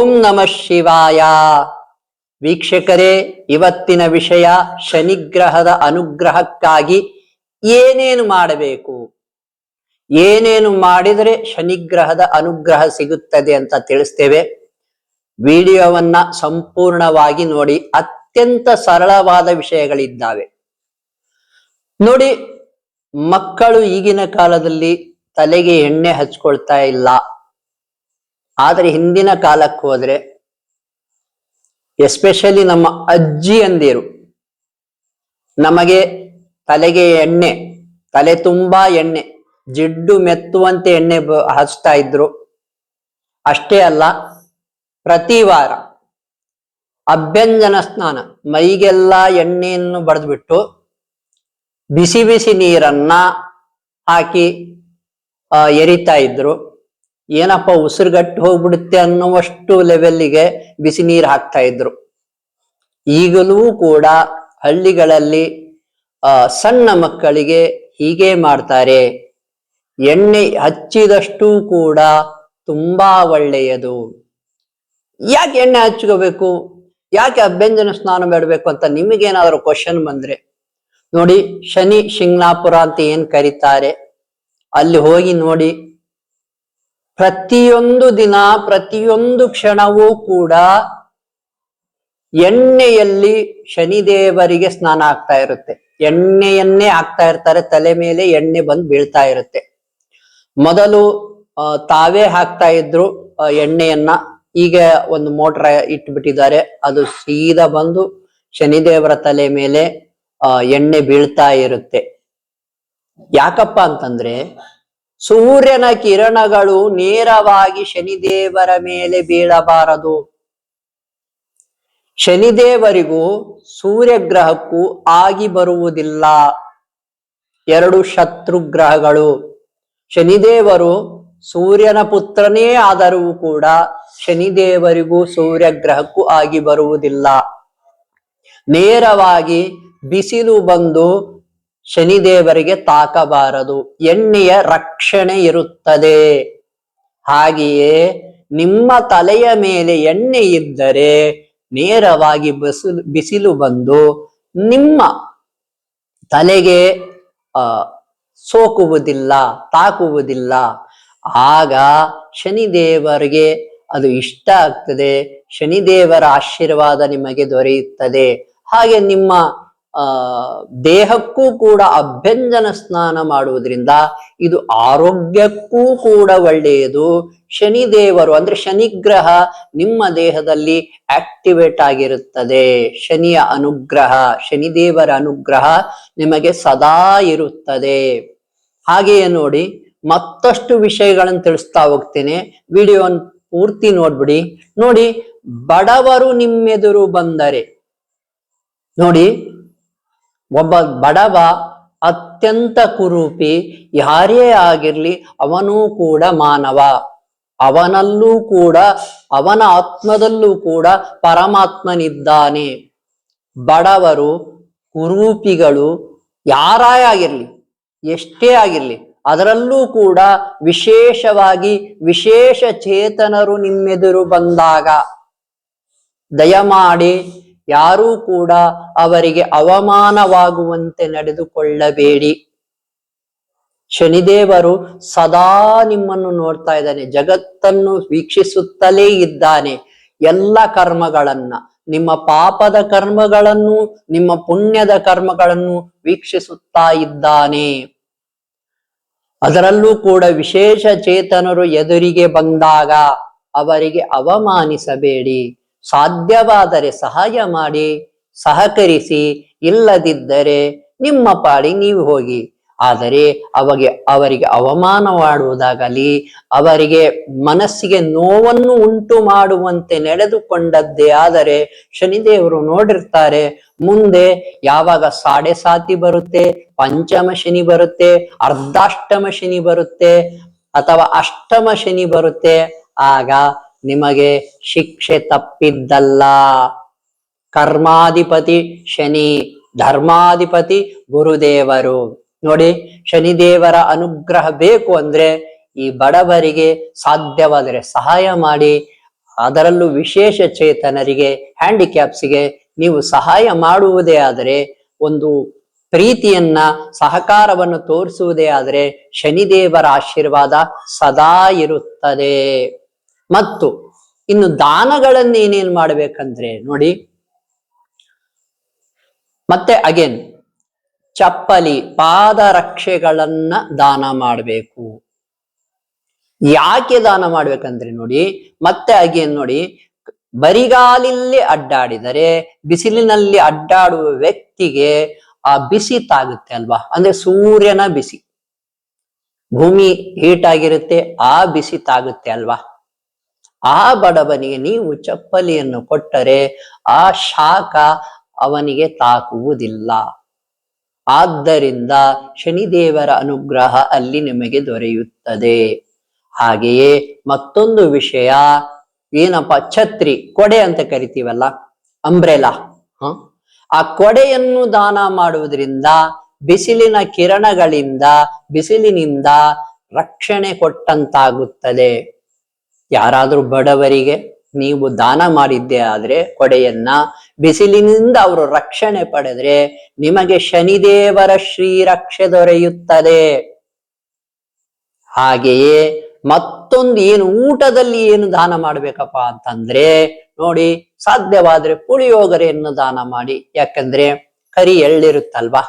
ಓಂ ನಮಃ ಶಿವಾಯ. ವೀಕ್ಷಕರೇ, ಇವತ್ತಿನ ವಿಷಯ ಶನಿಗ್ರಹದ ಅನುಗ್ರಹಕ್ಕಾಗಿ ಏನೇನು ಮಾಡಬೇಕು? ಏನೇನು ಮಾಡಿದರೆ ಶನಿಗ್ರಹದ ಅನುಗ್ರಹ ಸಿಗುತ್ತದೆ ಅಂತ ತಿಳಿಸ್ತೇವೆ. ವಿಡಿಯೋವನ್ನ ಸಂಪೂರ್ಣವಾಗಿ ನೋಡಿ, ಅತ್ಯಂತ ಸರಳವಾದ ವಿಷಯಗಳಿದ್ದಾವೆ. ನೋಡಿ, ಮಕ್ಕಳು ಈಗಿನ ಕಾಲದಲ್ಲಿ ತಲೆಗೆ ಎಣ್ಣೆ ಹಚ್ಕೊಳ್ತಾ ಇಲ್ಲ. ಆದ್ರೆ ಹಿಂದಿನ ಕಾಲಕ್ಕೆ ಹೋದ್ರೆ ಎಸ್ಪೆಷಲಿ ನಮ್ಮ ಅಜ್ಜಿ ಅಂದಿರು, ನಮಗೆ ತಲೆಗೆ ಎಣ್ಣೆ, ತಲೆ ತುಂಬಾ ಎಣ್ಣೆ, ಜಿಡ್ಡು ಮೆತ್ತುವಂತೆ ಎಣ್ಣೆ ಹಚ್ತಾ ಇದ್ರು. ಅಷ್ಟೇ ಅಲ್ಲ, ಪ್ರತಿ ವಾರ ಅಭ್ಯಂಜನ ಸ್ನಾನ, ಮೈಗೆಲ್ಲ ಎಣ್ಣೆಯನ್ನು ಬಡಿದ್ಬಿಟ್ಟು ಬಿಸಿ ಬಿಸಿ ನೀರನ್ನ ಹಾಕಿ ಎರಿತಾ ಇದ್ರು. ಏನಪ್ಪ ಉಸಿರುಗಟ್ಟು ಹೋಗ್ಬಿಡುತ್ತೆ ಅನ್ನುವಷ್ಟು ಲೆವೆಲ್ಲಿಗೆ ಬಿಸಿ ನೀರು ಹಾಕ್ತಾ ಇದ್ರು. ಈಗಲೂ ಕೂಡ ಹಳ್ಳಿಗಳಲ್ಲಿ ಸಣ್ಣ ಮಕ್ಕಳಿಗೆ ಹೀಗೆ ಮಾಡ್ತಾರೆ. ಎಣ್ಣೆ ಹಚ್ಚಿದಷ್ಟು ಕೂಡ ತುಂಬಾ ಒಳ್ಳೆಯದು. ಯಾಕೆ ಎಣ್ಣೆ ಹಚ್ಕೋಬೇಕು? ಯಾಕೆ ಅಭ್ಯಂಜನ ಸ್ನಾನ ಮಾಡಬೇಕು ಅಂತ ನಿಮಗೇನಾದ್ರೂ ಕ್ವಶನ್ ಬಂದ್ರೆ? ನೋಡಿ, ಶನಿ ಶಿಂಗ್ನಾಪುರ ಅಂತ ಏನ್ ಕರೀತಾರೆ? ಅಲ್ಲಿ ಹೋಗಿ ನೋಡಿ. ಪ್ರತಿಯೊಂದು ದಿನ, ಪ್ರತಿಯೊಂದು ಕ್ಷಣವೂ ಕೂಡ ಎಣ್ಣೆಯಲ್ಲಿ ಶನಿದೇವರಿಗೆ ಸ್ನಾನ ಆಗ್ತಾ ಇರುತ್ತೆ. ಎಣ್ಣೆಯನ್ನೇ ಹಾಕ್ತಾ ಇರ್ತಾರೆ, ತಲೆ ಮೇಲೆ ಎಣ್ಣೆ ಬಂದು ಬೀಳ್ತಾ ಇರುತ್ತೆ. ಮೊದಲು ತಾವೇ ಹಾಕ್ತಾ ಇದ್ರು ಎಣ್ಣೆಯನ್ನ. ಈಗ ಒಂದು ಮೋಟರ್ ಇಟ್ಬಿಟ್ಟಿದ್ದಾರೆ, ಅದು ಸೀದಾ ಬಂದು ಶನಿದೇವರ ತಲೆ ಮೇಲೆ ಎಣ್ಣೆ ಬೀಳ್ತಾ ಇರುತ್ತೆ. ಯಾಕಪ್ಪ ಅಂತಂದ್ರೆ ಸೂರ್ಯನ ಕಿರಣಗಳು ನೇರವಾಗಿ ಶನಿದೇವರ ಮೇಲೆ ಬೀಳಬಾರದು. ಶನಿದೇವರಿಗೂ ಸೂರ್ಯಗ್ರಹಕ್ಕೂ ಆಗಿ ಬರುವುದಿಲ್ಲ. ಎರಡು ಶತ್ರು ಗ್ರಹಗಳು ಶನಿದೇವರು ಸೂರ್ಯನ ಪುತ್ರನೇ ಆದರೂ ಕೂಡ ಶನಿದೇವರಿಗೂ ಸೂರ್ಯಗ್ರಹಕ್ಕೂ ಆಗಿ ಬರುವುದಿಲ್ಲ. ನೇರವಾಗಿ ಬಿಸಿಲು ಬಂದು ಶನಿದೇವರಿಗೆ ತಾಕಬಾರದು. ಎಣ್ಣೆಯ ರಕ್ಷಣೆ ಇರುತ್ತದೆ. ಹಾಗೆಯೇ ನಿಮ್ಮ ತಲೆಯ ಮೇಲೆ ಎಣ್ಣೆ ಇದ್ದರೆ ನೇರವಾಗಿ ಬಿಸಿಲು ಬಿಸಿಲು ಬಂದು ನಿಮ್ಮ ತಲೆಗೆ, ಆ, ಸೋಕುವುದಿಲ್ಲ, ತಾಕುವುದಿಲ್ಲ. ಆಗ ಶನಿದೇವರಿಗೆ ಅದು ಇಷ್ಟ ಆಗ್ತದೆ. ಶನಿದೇವರ ಆಶೀರ್ವಾದ ನಿಮಗೆ ದೊರೆಯುತ್ತದೆ. ಹಾಗೆ ನಿಮ್ಮ ಆ, ದೇಹಕ್ಕೂ ಕೂಡ ಅಭ್ಯಂಜನ ಸ್ನಾನ ಮಾಡುವುದರಿಂದ ಇದು ಆರೋಗ್ಯಕ್ಕೂ ಕೂಡ ಒಳ್ಳೆಯದು. ಶನಿ ದೇವರು ಅಂದ್ರೆ ಶನಿಗ್ರಹ ನಿಮ್ಮ ದೇಹದಲ್ಲಿ ಆಕ್ಟಿವೇಟ್ ಆಗಿರುತ್ತದೆ. ಶನಿಯ ಅನುಗ್ರಹ, ಶನಿದೇವರ ಅನುಗ್ರಹ ನಿಮಗೆ ಸದಾ ಇರುತ್ತದೆ. ಹಾಗೆಯೇ ನೋಡಿ, ಮತ್ತಷ್ಟು ವಿಷಯಗಳನ್ನು ತಿಳಿಸ್ತಾ ಹೋಗ್ತೇನೆ. ವಿಡಿಯೋ ಪೂರ್ತಿ ನೋಡ್ಬಿಡಿ. ನೋಡಿ, ಬಡವರು ನಿಮ್ಮೆದುರು ಬಂದರೆ, ನೋಡಿ ಒಬ್ಬ ಬಡವ ಅತ್ಯಂತ ಕುರೂಪಿ, ಯಾರೇ ಆಗಿರ್ಲಿ ಅವನೂ ಕೂಡ ಮಾನವ. ಅವನಲ್ಲೂ ಕೂಡ, ಅವನ ಆತ್ಮದಲ್ಲೂ ಕೂಡ ಪರಮಾತ್ಮನಿದ್ದಾನೆ. ಬಡವರು, ಕುರೂಪಿಗಳು ಯಾರೇ ಆಗಿರ್ಲಿ, ಎಷ್ಟೇ ಆಗಿರ್ಲಿ, ಅದರಲ್ಲೂ ಕೂಡ ವಿಶೇಷವಾಗಿ ವಿಶೇಷ ಚೇತನರು ನಿಮ್ಮೆದುರು ಬಂದಾಗ, ದಯಮಾಡಿ ಯಾರೂ ಕೂಡ ಅವರಿಗೆ ಅವಮಾನವಾಗುವಂತೆ ನಡೆದುಕೊಳ್ಳಬೇಡಿ. ಶನಿದೇವರು ಸದಾ ನಿಮ್ಮನ್ನು ನೋಡ್ತಾ ಇದ್ದಾನೆ, ಜಗತ್ತನ್ನು ವೀಕ್ಷಿಸುತ್ತಲೇ ಇದ್ದಾನೆ. ಎಲ್ಲ ಕರ್ಮಗಳನ್ನ, ನಿಮ್ಮ ಪಾಪದ ಕರ್ಮಗಳನ್ನು, ನಿಮ್ಮ ಪುಣ್ಯದ ಕರ್ಮಗಳನ್ನು ವೀಕ್ಷಿಸುತ್ತಾ ಇದ್ದಾನೆ. ಅದರಲ್ಲೂ ಕೂಡ ವಿಶೇಷ ಚೇತನರು ಎದುರಿಗೆ ಬಂದಾಗ ಅವರಿಗೆ ಅವಮಾನಿಸಬೇಡಿ. ಸಾಧ್ಯವಾದರೆ ಸಹಾಯ ಮಾಡಿ, ಸಹಕರಿಸಿ, ಇಲ್ಲದಿದ್ದರೆ ನಿಮ್ಮ ಪಾಡಿ ನೀವು ಹೋಗಿ. ಆದರೆ ಅವಗೆ, ಅವರಿಗೆ ಅವಮಾನ ಮಾಡುವುದಾಗಲಿ ಅವರಿಗೆ ಮನಸ್ಸಿಗೆ ನೋವನ್ನು ಉಂಟು ಮಾಡುವಂತೆ ನಡೆದುಕೊಂಡದ್ದೇ ಆದರೆ ಶನಿದೇವರು ನೋಡಿರ್ತಾರೆ, ಮುಂದೆ ಯಾವಾಗ ಸಾಡೆ ಸಾತಿ ಬರುತ್ತೆ, ಪಂಚಮ ಶನಿ ಬರುತ್ತೆ, ಅರ್ಧಾಷ್ಟಮ ಶನಿ ಬರುತ್ತೆ ಅಥವಾ ಅಷ್ಟಮ ಶನಿ ಬರುತ್ತೆ, ಆಗ ನಿಮಗೆ ಶಿಕ್ಷೆ ತಪ್ಪಿದ್ದಲ್ಲ. ಕರ್ಮಾಧಿಪತಿ ಶನಿ, ಧರ್ಮಾಧಿಪತಿ ಗುರುದೇವರು. ನೋಡಿ, ಶನಿದೇವರ ಅನುಗ್ರಹ ಬೇಕು ಅಂದ್ರೆ ಈ ಬಡವರಿಗೆ ಸಾಧ್ಯವಾದರೆ ಸಹಾಯ ಮಾಡಿ, ಅದರಲ್ಲೂ ವಿಶೇಷ ಚೇತನರಿಗೆ, ಹ್ಯಾಂಡಿಕ್ಯಾಪ್ಸ್ಗೆ ನೀವು ಸಹಾಯ ಮಾಡುವುದೇ ಆದರೆ, ಒಂದು ಪ್ರೀತಿಯನ್ನ, ಸಹಕಾರವನ್ನು ತೋರಿಸುವುದೇ ಆದರೆ ಶನಿದೇವರ ಆಶೀರ್ವಾದ ಸದಾ ಇರುತ್ತದೆ. ಮತ್ತು ಇನ್ನು ದಾನಗಳನ್ನ ಏನೇನ್ ಮಾಡ್ಬೇಕಂದ್ರೆ ನೋಡಿ. ಮತ್ತೆ ಅಗೇನ್ ಚಪ್ಪಲಿ, ಪಾದರಕ್ಷೆಗಳನ್ನ ದಾನ ಮಾಡಬೇಕು. ಯಾಕೆ ದಾನ ಮಾಡ್ಬೇಕಂದ್ರೆ ನೋಡಿ, ಮತ್ತೆ ಅಗೇನ್ ನೋಡಿ, ಬರಿಗಾಲಿಲ್ಲಿ ಅಡ್ಡಾಡಿದರೆ, ಬಿಸಿಲಿನಲ್ಲಿ ಅಡ್ಡಾಡುವ ವ್ಯಕ್ತಿಗೆ ಆ ಬಿಸಿ ತಾಗುತ್ತೆ ಅಲ್ವಾ? ಅಂದ್ರೆ ಸೂರ್ಯನ ಬಿಸಿ. ಭೂಮಿ ಹೀಟ್ ಆಗಿರುತ್ತೆ, ಆ ಬಿಸಿ ತಾಗುತ್ತೆ ಅಲ್ವಾ? ಆ ಬಡವನಿಗೆ ನೀವು ಚಪ್ಪಲಿಯನ್ನು ಕೊಟ್ಟರೆ ಆ ಶಾಖ ಅವನಿಗೆ ತಾಕುವುದಿಲ್ಲ. ಆದ್ದರಿಂದ ಶನಿದೇವರ ಅನುಗ್ರಹ ಅಲ್ಲಿ ನಿಮಗೆ ದೊರೆಯುತ್ತದೆ. ಹಾಗೆಯೇ ಮತ್ತೊಂದು ವಿಷಯ, ಏನಪ್ಪ, ಛತ್ರಿ, ಕೊಡೆ ಅಂತ ಕರಿತೀವಲ್ಲ ಅಂಬ್ರೆಲಾ ಹ? ಆ ಕೊಡೆಯನ್ನು ದಾನ ಮಾಡುವುದರಿಂದ ಬಿಸಿಲಿನ ಕಿರಣಗಳಿಂದ, ಬಿಸಿಲಿನಿಂದ ರಕ್ಷಣೆ ಕೊಟ್ಟಂತಾಗುತ್ತದೆ. ಯಾರಾದ್ರೂ ಬಡವರಿಗೆ ನೀವು ದಾನ ಮಾಡಿದ್ದೆ ಆದ್ರೆ ಕೊಡೆಯನ್ನ ಬಿಸಿಲಿನಿಂದ ಅವರು ರಕ್ಷಣೆ ಪಡೆದ್ರೆ ನಿಮಗೆ ಶನಿದೇವರ ಶ್ರೀರಕ್ಷೆ ದೊರೆಯುತ್ತದೆ. ಹಾಗೆಯೇ ಮತ್ತೊಂದು ಏನು ಊಟದಲ್ಲಿ ಏನು ದಾನ ಮಾಡ್ಬೇಕಪ್ಪ ಅಂತಂದ್ರೆ ನೋಡಿ ಸಾಧ್ಯವಾದ್ರೆ ಪುಳಿಯೋಗರೆಯನ್ನು ದಾನ ಮಾಡಿ. ಯಾಕಂದ್ರೆ ಕರಿ ಎಳ್ಳಿರುತ್ತಲ್ವಾ?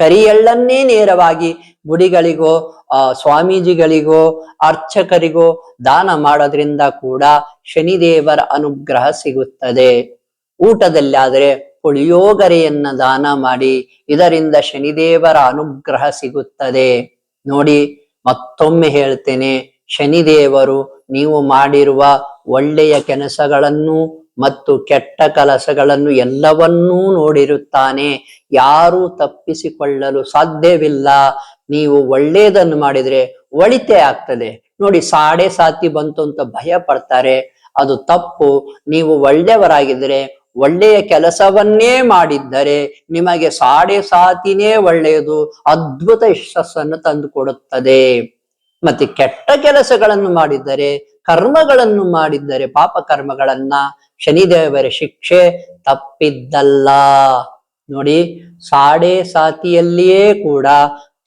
ಕರಿ ಎಳ್ಳನ್ನೇ ನೇರವಾಗಿ ಗುಡಿಗಳಿಗೋ, ಆ, ಸ್ವಾಮೀಜಿಗಳಿಗೋ, ಅರ್ಚಕರಿಗೋ ದಾನ ಮಾಡೋದ್ರಿಂದ ಕೂಡ ಶನಿದೇವರ ಅನುಗ್ರಹ ಸಿಗುತ್ತದೆ. ಊಟದಲ್ಲಿ ಆದ್ರೆ ಪುಳಿಯೋಗರೆಯನ್ನ ದಾನ ಮಾಡಿ ಇದರಿಂದ ಶನಿದೇವರ ಅನುಗ್ರಹ ಸಿಗುತ್ತದೆ. ನೋಡಿ, ಮತ್ತೊಮ್ಮೆ ಹೇಳ್ತೇನೆ, ಶನಿದೇವರು ನೀವು ಮಾಡಿರುವ ಒಳ್ಳೆಯ ಕೆಲಸಗಳನ್ನು ಮತ್ತು ಕೆಟ್ಟ ಕಲಸಗಳನ್ನು ಎಲ್ಲವನ್ನೂ ನೋಡಿರುತ್ತಾನೆ. ಯಾರೂ ತಪ್ಪಿಸಿಕೊಳ್ಳಲು ಸಾಧ್ಯವಿಲ್ಲ. ನೀವು ಒಳ್ಳೆಯದನ್ನು ಮಾಡಿದ್ರೆ ಒಳಿತೆ ಆಗ್ತದೆ. ನೋಡಿ, ಸಾಡೆ ಸಾತಿ ಬಂತು ಅಂತ ಭಯ ಪಡ್ತಾರೆ. ಅದು ತಪ್ಪು. ನೀವು ಒಳ್ಳೆಯವರಾಗಿದ್ರೆ ಒಳ್ಳೆಯ ಕೆಲಸವನ್ನೇ ಮಾಡಿದ್ದರೆ ನಿಮಗೆ ಸಾಡೆ ಸಾತಿನೇ ಒಳ್ಳೆಯದು. ಅದ್ಭುತ ಯಶಸ್ಸನ್ನು ತಂದು ಕೊಡುತ್ತದೆ ಮತ್ತೆ ಕೆಟ್ಟ ಕೆಲಸಗಳನ್ನು ಮಾಡಿದ್ದರೆ, ಕರ್ಮಗಳನ್ನು ಮಾಡಿದ್ದರೆ ಪಾಪ ಕರ್ಮಗಳನ್ನ ಶನಿದೇವರ ಶಿಕ್ಷೆ ತಪ್ಪಿದ್ದಲ್ಲ. ನೋಡಿ, ಸಾಡೆ ಸಾತಿಯಲ್ಲಿಯೇ ಕೂಡ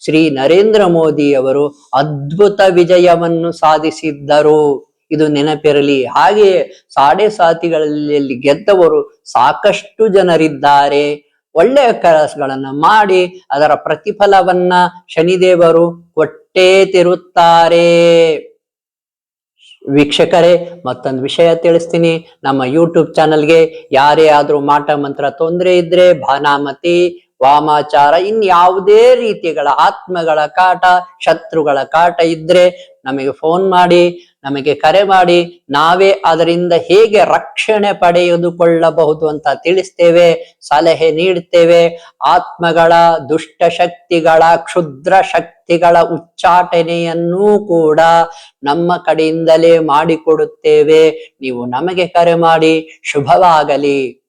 ಶ್ರೀ ನರೇಂದ್ರ ಮೋದಿ ಅವರು ಅದ್ಭುತ ವಿಜಯವನ್ನು ಸಾಧಿಸಿದ್ದರು. ಇದು ನೆನಪಿರಲಿ. ಹಾಗೆಯೇ ಸಾಡೆ ಸಾತಿಗಳಲ್ಲಿ ಗೆದ್ದವರು ಸಾಕಷ್ಟು ಜನರಿದ್ದಾರೆ. ಒಳ್ಳೆಯ ಕೆಲಸಗಳನ್ನು ಮಾಡಿ ಅದರ ಪ್ರತಿಫಲವನ್ನ ಶನಿದೇವರು ಕೊಟ್ಟೇ ತಿರುತ್ತಾರೆ. ವೀಕ್ಷಕರೇ, ಮತ್ತೊಂದು ವಿಷಯ ತಿಳಿಸ್ತೀನಿ. ನಮ್ಮ ಯೂಟ್ಯೂಬ್ ಚಾನಲ್ಗೆ ಯಾರೇ ಆದ್ರೂ ಮಾಟ ಮಂತ್ರ ತೊಂದರೆ ಇದ್ರೆ ಭಾನಾಮತಿ, ವಾಮಾಚಾರ ಇನ್ ಯಾವುದೇ ರೀತಿಗಳ ಆತ್ಮಗಳ ಕಾಟ, ಶತ್ರುಗಳ ಕಾಟ ಇದ್ರೆ ನಮಗೆ ಫೋನ್ ಮಾಡಿ, ನಮಗೆ ಕರೆ ಮಾಡಿ, ನಾವೇ ಅದರಿಂದ ಹೇಗೆ ರಕ್ಷಣೆ ಪಡೆದುಕೊಳ್ಳಬಹುದು ಅಂತ ತಿಳಿಸ್ತೇವೆ, ಸಲಹೆ ನೀಡುತ್ತೇವೆ ಆತ್ಮಗಳ ದುಷ್ಟ ಶಕ್ತಿಗಳ, ಕ್ಷುದ್ರ ಶಕ್ತಿಗಳ ಉಚ್ಚಾಟನೆಯನ್ನೂ ಕೂಡ ನಮ್ಮ ಕಡೆಯಿಂದಲೇ ಮಾಡಿಕೊಡುತ್ತೇವೆ. ನೀವು ನಮಗೆ ಕರೆ ಮಾಡಿ, ಶುಭವಾಗಲಿ.